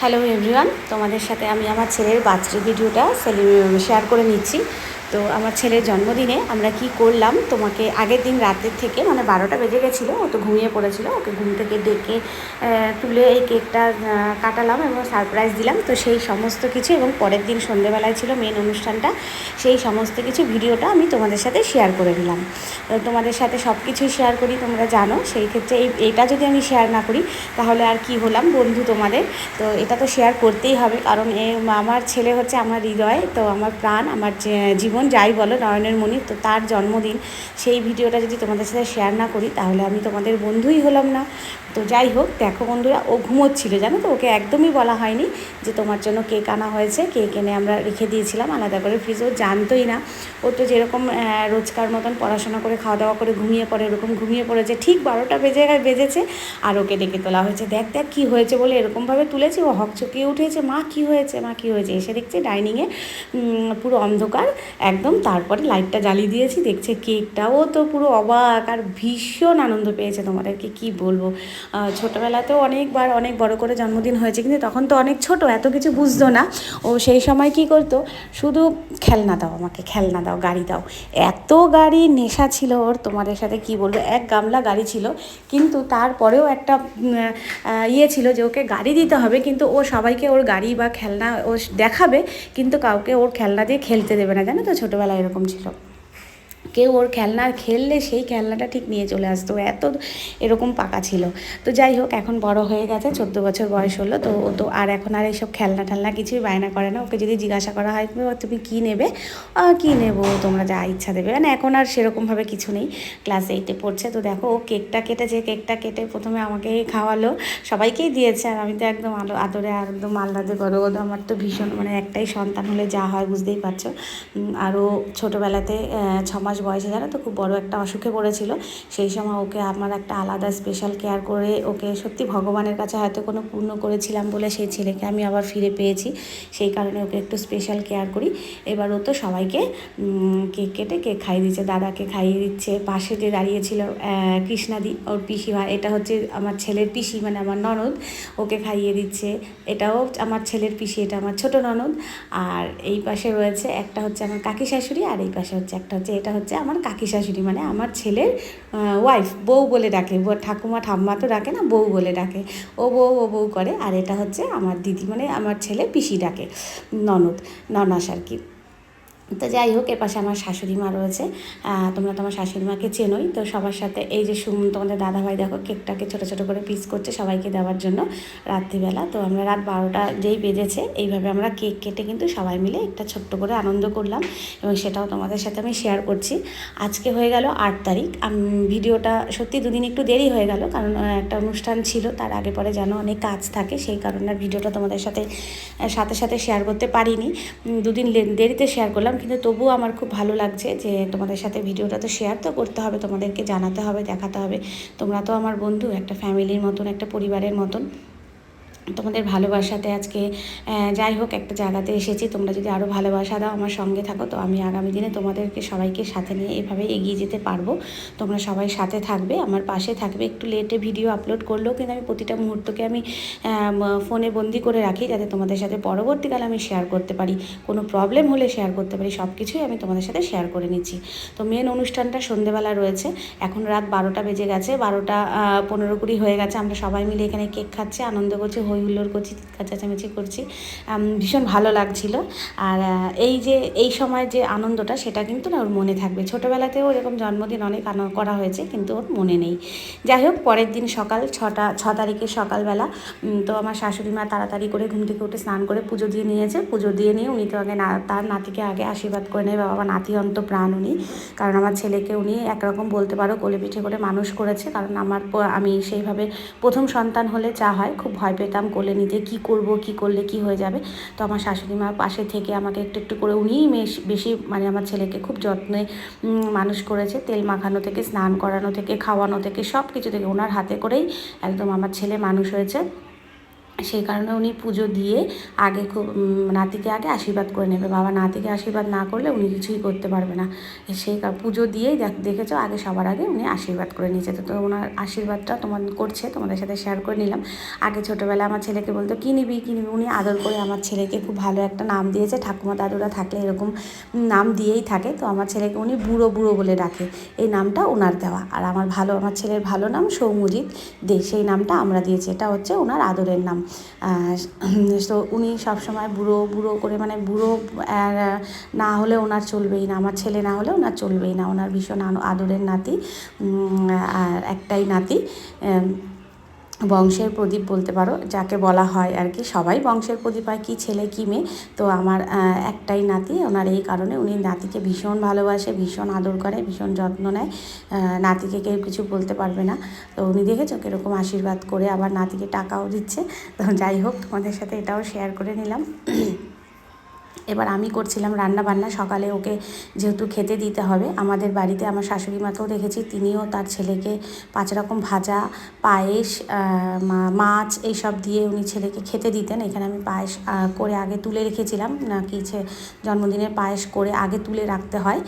Hello everyone তোমাদের সাথে আমি আমার ছেলের বার্থডে ভিডিওটা শেয়ার করে নিচ্ছি। তো আমার ছেলের জন্মদিনে আমরা কি করলাম, তোমাকে আগের দিন রাতের থেকে মানে বারোটা বেজে গেছিল, ও তো ঘুমিয়ে পড়েছিল, ওকে ঘুম থেকে ডেকে তুলে এই কেকটা কাটালাম এবং সারপ্রাইজ দিলাম। তো সেই সমস্ত কিছু এবং পরের দিন সন্ধেবেলায় ছিল মেন অনুষ্ঠানটা, সেই সমস্ত কিছু ভিডিওটা আমি তোমাদের সাথে শেয়ার করে দিলাম তো তোমাদের সাথে সব কিছুই শেয়ার করি, তোমরা জানো, সেই ক্ষেত্রে এই, এটা যদি আমি শেয়ার না করি, তাহলে আর কি হলাম বন্ধু তোমাদের? তো এটা তো শেয়ার করতেই হবে, কারণ এ, আমার ছেলে হচ্ছে আমার হৃদয়, তো আমার প্রাণ, আমার যে জীবন যাই বলো নয়নের মণি, তো তার জন্মদিন, সেই ভিডিওটা যদি তোমাদের সাথে শেয়ার না করি, তাহলে আমি তোমাদের বন্ধুই হলাম না। তো যাই হোক, দেখো বন্ধুরা, ও ঘুমোচ্ছিল, জানো তো? ওকে একদমই বলা হয়নি যে তোমার জন্য কেক আনা হয়েছে কেক এনে আমরা রেখে দিয়েছিলাম, আলাদা করে ফ্রিজ ও জানতোই না। ও তো যেরকম রোজকার মতন পড়াশোনা করে খাওয়া দাওয়া করে ঘুমিয়ে পড়ে এরকম ঘুমিয়ে পড়েছে, ঠিক বারোটা বেজে, বেজেছে, আর ওকে ডেকে তোলা হয়েছে। দেখ দেখ কী হয়েছে বলে এরকমভাবে তুলেছি, ও হকচকিয়ে উঠেছে, মা কী হয়েছে, মা কী হয়েছে? এসে দেখছে ডাইনিংয়ে পুরো অন্ধকার একদম তারপরে লাইটটা জ্বালিয়ে দিয়েছি, দেখছে কেকটাও তো পুরো অবাক আর ভীষণ আনন্দ পেয়েছে তোমাদেরকে, কি বলব? ছোটোবেলাতেও অনেকবার, অনেক বড় করে জন্মদিন হয়েছে, কিন্তু তখন তো অনেক ছোট, এত কিছু বুঝতো না। ও সেই সময় কি করতো, শুধু খেলনা দাও আমাকে, খেলনা দাও, গাড়ি দাও। এত গাড়ি নেশা ছিল ওর, তোমাদের সাথে কি বলব, এক গামলা গাড়ি ছিল, কিন্তু তারপরেও একটা ইয়ে ছিল যে ওকে গাড়ি দিতে হবে, কিন্তু ও সবাইকে ওর গাড়ি বা খেলনা ও দেখাবে, কিন্তু কাউকে ওর খেলনা দিয়ে খেলতে দেবে না, জানো তো? ছোটোবেলায় এরকম ছিল। কেউ ওর খেলনা খেললে সেই খেলনাটা ঠিক নিয়ে চলে আসতো। এত এরকম পাকা ছিল। তো যাই হোক এখন বড় হয়ে গেছে চোদ্দ বছর বয়স হলো। তো ও তো আর এখন আর এইসব খেলনা টেলনা কিছুই বায়না করে না। ওকে যদি জিজ্ঞাসা করা হয় "বাবা, তুমি কী নেবে? কী নেব? তোমরা যা ইচ্ছা দেবে। মানে এখন আর সেরকমভাবে কিছু নেই। ক্লাস এইটে পড়ছে। তো দেখো ও কেকটা কেটেছে কেকটা কেটে প্রথমে আমাকে খাওয়ালো। সবাইকেই দিয়েছে আর আমি তো একদম আলো আদরে আর একদম আহ্লাদে করো আমার তো ভীষণ মানে একটাই সন্তান হলে যা হয় বুঝতেই পারছ। আরও ছোটোবেলাতে আহ, ছ মাস বয়সে জানো তো, খুব বড় একটা অসুখে পড়েছিল। সেই সময় ওকে আমার একটা আলাদা স্পেশাল কেয়ার করে ওকে সত্যি ভগবানের কাছে হয়তো কোনো পূর্ণ করেছিলাম বলে সেই ছেলেকে আমি আবার ফিরে পেয়েছি। সেই কারণে ওকে একটু স্পেশাল কেয়ার করি। এবার ও তো সবাইকে কেক কেটে কেক খাইয়ে দিচ্ছে, দাদাকে খাইয়ে দিচ্ছে। পাশে যে দাঁড়িয়েছিল কৃষ্ণাদি, ওর পিসি হয় এটা হচ্ছে আমার ছেলের পিসি মানে আমার ননদ, ওকে খাইয়ে দিচ্ছে। এটাও আমার ছেলের পিসি, এটা আমার ছোট ননদ। আর এই পাশে রয়েছে একটা হচ্ছে আমার কাকি শাশুড়ি, আর এই পাশে হচ্ছে একটা হচ্ছে, এটা হচ্ছে আমার কাকি শাশুড়ি মানে আমার ছেলের ওয়াইফ বউ বলে ডাকে। ঠাকুমা, ঠাম্মা তো ডাকে না, বউ বলে ডাকে। ও বউ ও বউ করে। আর এটা হচ্ছে আমার দিদি মানে আমার ছেলে পিসি ডাকে, ননদ ননাস আর কি। তো যাই হোক, এর পাশে আমার শাশুড়ি মা রয়েছে। তোমরা তোমার শাশুড়ি মাকে চেনোই। তো সবার সাথে এই যে সুম, তোমাদের দাদাভাই দেখো, কেকটাকে ছোটো ছোটো করে পিস করছে সবাইকে দেওয়ার জন্য রাত্রিবেলা। তো আমরা রাত বারোটা যেই বেজেছে, এইভাবে আমরা কেক কেটে কিন্তু সবাই মিলে একটা ছোট্ট করে আনন্দ করলাম এবং সেটাও তোমাদের সাথে আমি শেয়ার করছি। আজকে হয়ে গেল আট তারিখ। ভিডিওটা সত্যি দুদিন একটু দেরি হয়ে গেল, কারণ একটা অনুষ্ঠান ছিল, তার আগে পরে যেন অনেক কাজ থাকে, সেই কারণে ভিডিওটা তোমাদের সাথে সাথে সাথে শেয়ার করতে পারিনি। দুদিন দেরিতে শেয়ার করলাম কিন্তু তবুও আমার খুব ভালো লাগছে যে তোমাদের সাথে ভিডিওটা তো শেয়ার তো করতে হবে, তোমাদেরকে জানাতে হবে, দেখাতে হবে। তোমরা তো আমার বন্ধু, একটা ফ্যামিলির মতন, একটা পরিবারের মতন। তোমাদের ভালোবাসাতে আজকে যাই হোক একটা জায়গাতে এসেছি। তোমরা যদি আরও ভালোবাসা দাও, আমার সঙ্গে থাকো। তো আমি আগামী দিনে তোমাদেরকে সবাইকে সাথে নিয়ে এভাবে এগিয়ে যেতে পারব। তোমরা সবাই সাথে থাকবে, আমার পাশে থাকবে। একটু লেটে ভিডিও আপলোড করলেও কিন্তু আমি প্রতিটা মুহূর্তকে আমি ফোনে বন্দি করে রাখি, যাতে তোমাদের সাথে পরবর্তীকালে আমি শেয়ার করতে পারি। কোনো প্রবলেম হলে শেয়ার করতে পারি। সব কিছুই আমি তোমাদের সাথে শেয়ার করে নিচ্ছি। তো মেন অনুষ্ঠানটা সন্ধেবেলা রয়েছে। এখন রাত বারোটা বেজে গেছে। বারোটা পনেরো কুড়ি হয়ে গেছে। আমরা সবাই মিলে এখানে কেক খাচ্ছি, আনন্দ করছি, হই হুল্লোড় করছি চিৎকার করছি। ভীষণ ভালো লাগছিল। আর এই যে, এই সময় যে আনন্দটা, সেটা কিন্তু না ওর মনে থাকবে। ছোটোবেলাতেও এরকম জন্মদিন অনেক করা হয়েছে, কিন্তু ওর মনে নেই। যাই হোক, পরের দিন সকাল ছটা, ছ তারিখের সকালবেলা তো আমার শাশুড়ি মা তাড়াতাড়ি করে ঘুম থেকে উঠে স্নান করে পুজো দিয়ে নিয়েছে। পুজো দিয়ে নিয়ে উনি তো আগে না, তার নাতিকে আগে আশীর্বাদ করে নেয়। বাবা, নাতি অন্ত প্রাণ উনি। কারণ আমার ছেলেকে উনি একরকম বলতে পারো, কোলে পিঠে করে মানুষ করেছে। কারণ আমার আমি সেইভাবে প্রথম সন্তান হলে যা হয়, খুব ভয় পেতাম। কোলে নিতে কি করব, কি করলে কি হয়ে যাবে? তো আমার শাশুড়ি মা পাশে থেকে আমাকে একটু একটু করে উনিই বেশ- বেশি মানে আমার ছেলেকে খুব যত্নে মানুষ করেছে। তেল মাখানো থেকে, স্নান করানো থেকে, খাওয়ানো থেকে সব কিছু থেকে ওনার হাতে করেই একদম আমার ছেলে মানুষ হয়েছে। সেই কারণে উনি পুজো দিয়ে আগে খুব নাতিকে আগে আশীর্বাদ করে নেবে। বাবা নাতিকে আশীর্বাদ না করলে উনি কিছুই করতে পারবে না। সেই পুজো দিয়েই দেখ- দেখেছ, আগে সবার আগে উনি আশীর্বাদ করে নিয়েছে। তো ওনার আশীর্বাদটা তোমার করছে, তোমাদের সাথে শেয়ার করে নিলাম। আগে ছোটোবেলায় আমার ছেলেকে বলতো, কী নিবি কী নিবি? উনি আদর করে আমার ছেলেকে খুব ভালো একটা নাম দিয়েছে। ঠাকুমা দাদুরা থাকলে এরকম নাম দিয়েই থাকে। তো আমার ছেলেকে উনি বুড়ো বুড়ো বলে ডাকে। এই নামটা ওনার দেওয়া। আর আমার ভালো, আমার ছেলের ভালো নাম সৌমজিৎ দে, সেই নামটা আমরা দিয়েছি। এটা হচ্ছে ওনার আদরের নাম। তো উনি সবসময় বুড়ো বুড়ো করে মানে বুড়ো না হলে ওনার চলবেই না। আমার ছেলে না হলে ওনার চলবেই না। ওনার ভীষণ আদরের নাতি আর একটাই নাতি বংশের প্রদীপ বলতে পারো, যাকে বলা হয় আর কি। সবাই বংশের প্রদীপ হয়, কী ছেলে, কি মেয়ে। তো আমার একটাই নাতি, ওনার এই কারণে উনি নাতিকে ভীষণ ভালোবাসে, ভীষণ আদর করে, ভীষণ যত্ন নেয়। নাতিকে কেউ কিছু বলতে পারবে না। তো উনি দেখেছ কীরকম আশীর্বাদ করে আবার নাতিকে টাকাও দিচ্ছে। তো যাই হোক, তোমাদের সাথে এটাও শেয়ার করে নিলাম। এবার আমি করছিলাম রান্না বান্না সকালে ওকে যেহেতু খেতে দিতে হবে, আমাদের বাড়িতে আমার শাশুড়ি মাকেও দেখেছি, তিনিও তার ছেলেকে পাঁচ রকম ভাজা, পায়েস মাছ এইসব দিয়ে উনি ছেলেকে খেতে দিতেন, এখানে আমি পায়েস করে আগে তুলে রেখেছিলাম, নাকি ছে জন্মদিনের পায়েস করে আগে তুলে রাখতে হয়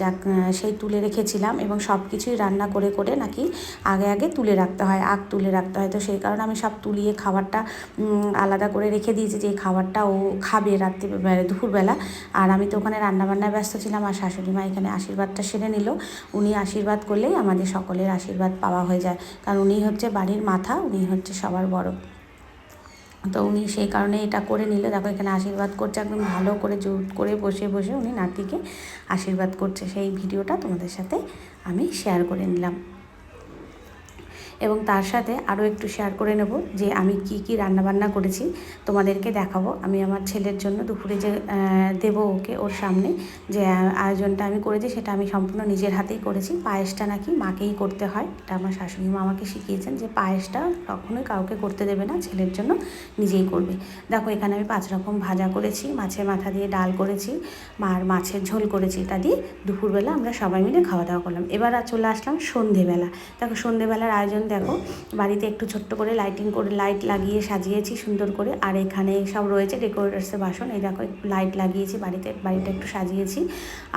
যাক সেই তুলে রেখেছিলাম এবং সব কিছুই রান্না করে করে নাকি আগে আগে তুলে রাখতে হয়, আগ তুলে রাখতে হয়, তো সেই কারণে আমি সব তুলিয়ে খাবারটা আলাদা করে রেখে দিয়েছি যে খাবারটা ও খাবে রাত্রি মানে দুপুরবেলা। আর আমি তো ওখানে রান্নাবান্নায় ব্যস্ত ছিলাম আর শাশুড়ি মা এখানে আশীর্বাদটা সেরে নিল। উনি আশীর্বাদ করলেই আমাদের সকলের আশীর্বাদ পাওয়া হয়ে যায়। কারণ উনি হচ্ছে বাড়ির মাথা উনি হচ্ছে সবার বড়। তো উনি সেই কারণে এটা করে নিলে। দেখো এখানে আশীর্বাদ করছে একদম ভালো করে জোর করে বসে বসে উনি নাতিকে আশীর্বাদ করছে। সেই ভিডিওটা তোমাদের সাথে আমি শেয়ার করে নিলাম। এবং তার সাথে আরও একটু শেয়ার করে নেব যে আমি কি কি রান্নাবান্না করেছি। তোমাদেরকে দেখাবো। আমি আমার ছেলের জন্য দুপুরে যে দেবো ওকে ওর সামনে যে আয়োজনটা আমি করেছি সেটা আমি সম্পূর্ণ নিজের হাতেই করেছি। পায়েসটা নাকি মাকেই করতে হয়। এটা আমার শাশুড়ি মা আমাকে শিখিয়েছেন যে পায়েসটা কখনোই কাউকে করতে দেবে না, ছেলের জন্য নিজেই করবে। দেখো, এখানে আমি পাঁচ রকম ভাজা করেছি, মাছের মাথা দিয়ে ডাল করেছি, আর মাছের ঝোল করেছি। এটা দিয়ে দুপুরবেলা আমরা সবাই মিলে খাওয়া দাওয়া করলাম। এবার চলে আসলাম সন্ধেবেলা। দেখো, সন্ধেবেলার আয়োজন দেখো, বাড়িতে একটু ছোট্ট করে লাইটিং করে লাইট লাগিয়ে সাজিয়েছি সুন্দর করে। আর এখানে সব রয়েছে ডেকোরেটার্সের বাসন। এই দেখো লাইট লাগিয়েছি বাড়িতে, বাড়িটা একটু সাজিয়েছি।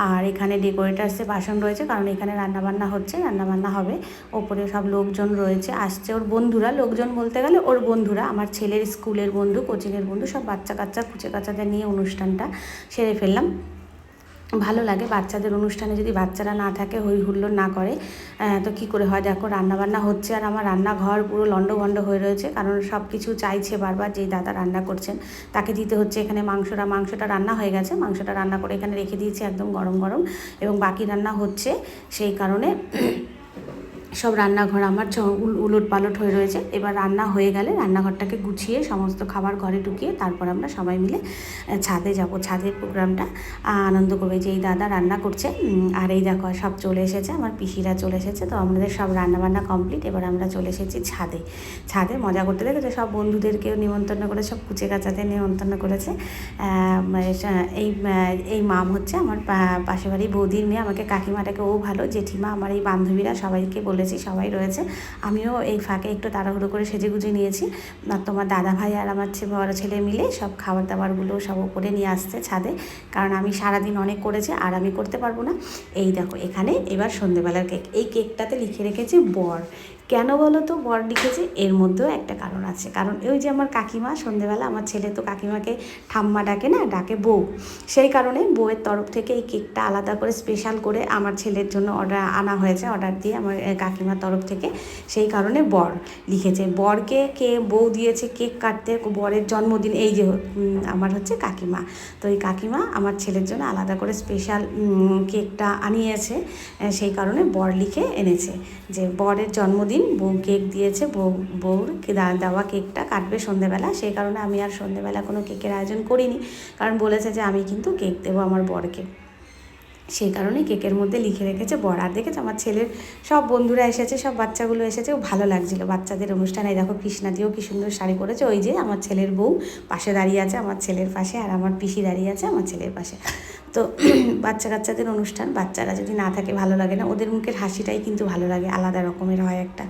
আর এখানে ডেকোরেটার্সের বাসন রয়েছে, কারণ এখানে রান্নাবান্না হচ্ছে, রান্নাবান্না হবে। ওপরে সব লোকজন রয়েছে। আসছে ওর বন্ধুরা, লোকজন বলতে গেলে ওর বন্ধুরা। আমার ছেলের স্কুলের বন্ধু কোচিংয়ের বন্ধু, সব বাচ্চা কাচ্চা কুচে কাচ্চাদের নিয়ে অনুষ্ঠানটা সেরে ফেললাম। ভালো লাগে। বাচ্চাদের অনুষ্ঠানে যদি বাচ্চারা না থাকে, হই হুল্লোড় না করে তো কি করে হয়? দেখো, রান্নাবান্না হচ্ছে আর আমার রান্নাঘর পুরো লণ্ডভণ্ড হয়ে রয়েছে, কারণ সব কিছু চাইছে বারবার যেই দাদা রান্না করছেন। তাকে দিতে হচ্ছে এখানে মাংসটা মাংসটা রান্না হয়ে গেছে, মাংসটা রান্না করে এখানে রেখে দিয়েছি একদম গরম গরম এবং বাকি রান্না হচ্ছে সেই কারণে সব রান্নাঘর আমার উলট পালট হয়ে রয়েছে। এবার রান্না হয়ে গেলে রান্নাঘরটাকে গুছিয়ে সমস্ত খাবার ঘরে ঢুকিয়ে তারপর আমরা সবাই মিলে ছাদে যাব। ছাদের প্রোগ্রামটা আনন্দ করবে যে এই দাদা রান্না করছে। আর এই দেখো সব চলে এসেছে, আমার পিসিরা চলে এসেছে। তো আমাদের সব রান্নাবান্না কমপ্লিট এবার আমরা চলে এসেছি ছাদে। ছাদে মজা করতে দেখেছ? সব বন্ধুদেরকেও নিমন্ত্রণ করে, সব কুচে কাচাতে নিমন্ত্রণ করেছে। এই এই মাম হচ্ছে আমার পাশে বাড়ি বৌদির মেয়ে। আমাকে কাকিমাটাকে ও ভালো। জেঠিমা, আমার এই বান্ধবীরা সবাইকে বলেছি সবাই রয়েছে। আমিও এই ফাঁকে একটু তাড়াহুড়ো করে সেজে গুজে নিয়েছি। আর তোমার দাদা ভাই আর আমার বড় ছেলে মিলে সব খাবার দাবারগুলো সব উপরে নিয়ে আসছে ছাদে। কারণ আমি সারাদিন অনেক করেছি, আর আমি করতে পারব না। এই দেখো, এখানে এবার সন্ধেবেলার কেক। এই কেকটাতে লিখে রেখেছি বর। কেন বলো তো? বর লিখেছে, এর মধ্যেও একটা কারণ আছে। কারণ ওই যে আমার কাকিমা, সন্ধেবেলা আমার ছেলে তো কাকিমাকে ঠাম্মা ডাকে না, ডাকে বউ। সেই কারণে বউয়ের তরফ থেকে এই কেকটা আলাদা করে স্পেশাল করে আমার ছেলের জন্য অর্ডার আনা হয়েছে অর্ডার দিয়ে আমার কাকিমার তরফ থেকে। সেই কারণে বর লিখেছে, বরকে কে বউ দিয়েছে কেক কাটতে? বরের জন্মদিন, এই যে আমার হচ্ছে কাকিমা। তো এই কাকিমা আমার ছেলের জন্য আলাদা করে স্পেশাল কেকটা আনিয়েছে। সেই কারণে বর লিখে এনেছে যে, বরের জন্মদিন বউ কেক দিয়েছে, বউ, বউর দেওয়া কেকটা কাটবে সন্ধেবেলা। সেই কারণে আমি আর সন্ধেবেলা কোনো কেকের আয়োজন করিনি। কারণ বলেছে যে আমি কিন্তু কেক দেবো আমার বরকে। সেই কারণে কেকের মধ্যে লিখে রেখেছে, বর। আর দেখেছে আমার ছেলের সব বন্ধুরা এসেছে, সব বাচ্চাগুলো এসেছে ভালো লাগছিল। বাচ্চাদের অনুষ্ঠানে দেখো কৃষ্ণা দিয়েও কি সুন্দর শাড়ি পরেছে। ওই যে আমার ছেলের বউ পাশে দাঁড়িয়ে আছে, আমার ছেলের পাশে, আর আমার পিসি দাঁড়িয়ে আছে, আমার ছেলের পাশে। তো বাচ্চা কাচ্চাদের অনুষ্ঠান, বাচ্চারা যদি না থাকে ভালো লাগে না, ওদের মুখের হাসিটাই কিন্তু ভালো লাগে, আলাদা রকমের হয় একটা।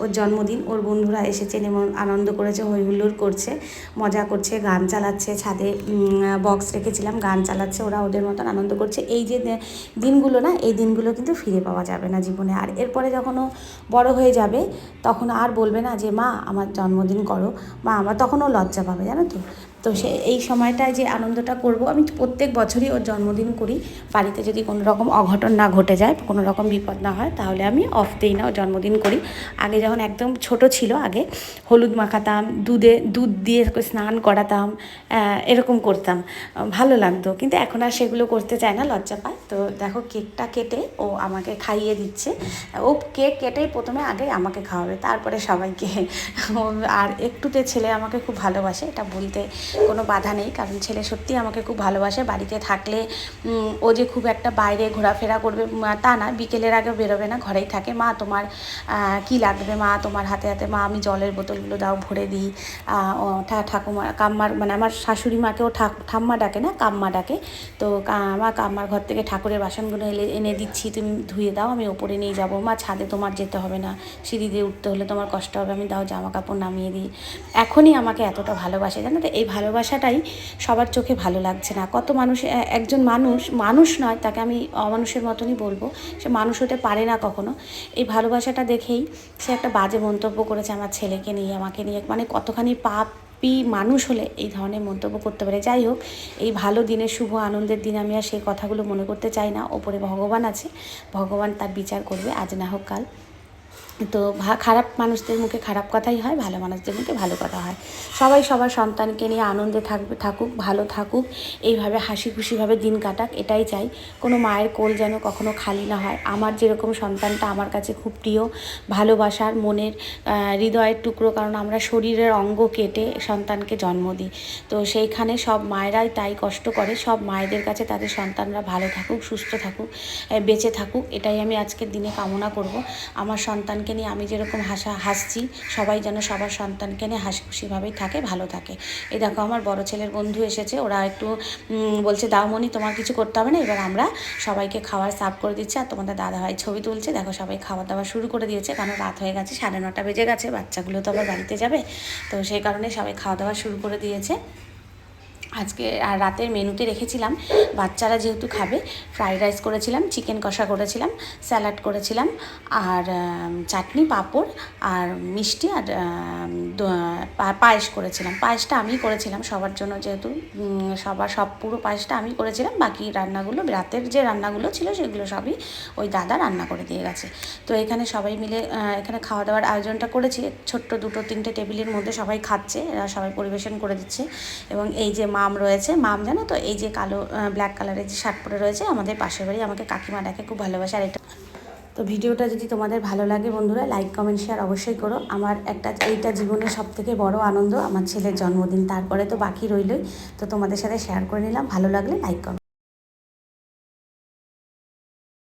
ওর জন্মদিন, ওর বন্ধুরা এসেছেন এবং আনন্দ করেছে হই হুল্লোড় করছে, মজা করছে, গান চালাচ্ছে, ছাদে বক্স রেখেছিলাম, গান চালাচ্ছে, ওরা ওদের মতন আনন্দ করছে। এই যে দিনগুলো না, এই দিনগুলো কিন্তু ফিরে পাওয়া যাবে না জীবনে। আর এরপরে যখন ও বড় হয়ে যাবে, তখন আর বলবে না যে, মা, আমার জন্মদিন করো। মা, আমার তখনও লজ্জা পাবে, জানো তো? তো সে, এই সময়টায় যে আনন্দটা করব, আমি প্রত্যেক বছরই ওর জন্মদিন করি। বাড়িতে যদি কোনো রকম অঘটন না ঘটে যায়, কোনো রকম বিপদ না হয়, তাহলে আমি অফ দিই না, ওর জন্মদিন করি। আগে যখন একদম ছোট ছিল, আগে হলুদ মাখাতাম, দুধে, দুধ দিয়ে স্নান করাতাম এরকম করতাম। ভালো লাগতো, কিন্তু এখন আর সেগুলো করতে চায় না, লজ্জা পায়। তো দেখো, কেকটা কেটে ও আমাকে খাইয়ে দিচ্ছে। ও কেক কেটেই প্রথমে আগে আমাকে খাওয়াবে, তারপরে সবাইকে। আর একটুতে ছেলে আমাকে খুব ভালোবাসে, এটা বলতে কোনো বাধা নেই, কারণ ছেলে সত্যি আমাকে খুব ভালোবাসে। বাড়িতে থাকলে ও যে খুব একটা বাইরে ঘোরাফেরা করবে তা না, বিকেলের আগে বেরোবে না, ঘরেই থাকে। মা, তোমার কি লাগবে মা? তোমার হাতে হাতে, মা, আমি জলের বোতলগুলো দাও, ভরে দিই। ঠাকুমা, কাম্মার মানে আমার শাশুড়ি মাকেও ঠাম্মা ডাকে না, কাম্মা ডাকে। তো আমার কাম্মার ঘর থেকে ঠাকুরের বাসনগুলো এলে, এনে দিচ্ছি, তুমি ধুয়ে দাও, আমি ওপরে নিয়ে যাব। মা, ছাদে তোমার যেতে হবে না, সিঁড়ি দিয়ে উঠতে হলে তোমার কষ্ট হবে, আমি দাও জামা কাপড় নামিয়ে দিই। এখনই আমাকে এতটা ভালোবাসে, জানো তো? এই ভালোবাসাটাই সবার চোখে ভালো লাগছে না। কত মানুষ একজন মানুষ মানুষ নয়, তাকে আমি অমানুষের মতনই বলব। সে মানুষ হতে পারে না কখনো। এই ভালোবাসাটা দেখেই সে একটা বাজে মন্তব্য করেছে আমার ছেলেকে নিয়ে, আমাকে নিয়ে। মানে কতখানি পাপ পি মানুষ হলে এই ধরনের মন্তব্য করতে পারে। যাই হোক, এই ভালো দিনে, শুভ, আনন্দের দিন আমি আর সেই কথাগুলো মনে করতে চাই না। ওপরে ভগবান আছে, ভগবান তার বিচার করবে। আজ না হোক কাল। তো খারাপ মানুষদের মুখে খারাপ কথাই হয়, ভালো মানুষদের মুখে ভালো কথা হয়। সবাই সবার সন্তানকে নিয়ে আনন্দে থাকবে, থাকুক, ভালো থাকুক, এইভাবে হাসি খুশিভাবে দিন কাটাক, এটাই চাই। কোনো মায়ের কোল যেন কখনো খালি না হয়। আমার যেরকম সন্তানটা আমার কাছে খুব প্রিয়, ভালোবাসার মনের হৃদয়ের টুকরো, কারণ আমরা শরীরের অঙ্গ কেটে সন্তানকে জন্ম দিই। তো সেইখানে সব মায়েরাই তাই কষ্ট করে, সব মায়েদের কাছে তাদের সন্তানরা ভালো থাকুক, সুস্থ থাকুক বেঁচে থাকুক, এটাই আমি আজকের দিনে কামনা করব। আমার সন্তানকে নিয়ে আমি যেরকম হাসা, হাসছি, সবাই যেন সবার সন্তানকে নিয়ে হাসি খুশিভাবেই থাকে, ভালো থাকে। এই দেখো আমার বড় ছেলের বন্ধু এসেছে, ওরা একটু বলছে দাওমণি তোমার কিছু করতে হবে না। এবার আমরা সবাইকে খাওয়ার সার্ভ করে দিচ্ছি, আর তোমাদের দাদাভাই ছবি তুলছে। দেখো সবাই খাওয়া দাওয়া শুরু করে দিয়েছে কারণ রাত হয়ে গেছে, সাড়ে নটা বেজে গেছে, বাচ্চাগুলো তো আবার বাড়িতে যাবে। তো সেই কারণে সবাই খাওয়া দাওয়া শুরু করে দিয়েছে। আজকে আর রাতের মেনুতে রেখেছিলাম, বাচ্চারা যেহেতু খাবে ফ্রাইড রাইস করেছিলাম চিকেন কষা করেছিলাম স্যালাড করেছিলাম, আর চাটনি, পাঁপড়, আর মিষ্টি, আর পায়েস করেছিলাম। পায়েসটা আমি করেছিলাম সবার জন্য যেহেতু সবার, সব পুরো পায়েসটা আমি করেছিলাম, বাকি রান্নাগুলো, রাতের যে রান্নাগুলো ছিল সেগুলো সবই ওই দাদা রান্না করে দিয়ে গেছে। তো এখানে সবাই মিলে এখানে খাওয়া দাওয়ার আয়োজনটা করেছি, ছোট্ট দুটো, তিনটে টেবিলের মধ্যে সবাই খাচ্ছে, এরা সবাই পরিবেশন করে দিচ্ছে, এবং এই যে মাম রয়েছে, মাম জানো তো? এই যে কালো ব্ল্যাক কালারের যে শার্ট পরে রয়েছে, আমাদের পাশের বাড়ি আমাকে কাকিমা ডাকে, খুব ভালোবাসে। আর এটা তো ভিডিওটা যদি তোমাদের ভালো লাগে বন্ধুরা লাইক কমেন্ট শেয়ার অবশ্যই করো। আমার একটা, এইটা জীবনের সব থেকে বড় আনন্দ, আমার ছেলের জন্মদিন। তারপরে তো বাকি রইলই। তো তোমাদের সাথে শেয়ার করে নিলাম। ভালো লাগলে লাইক কমেন্ট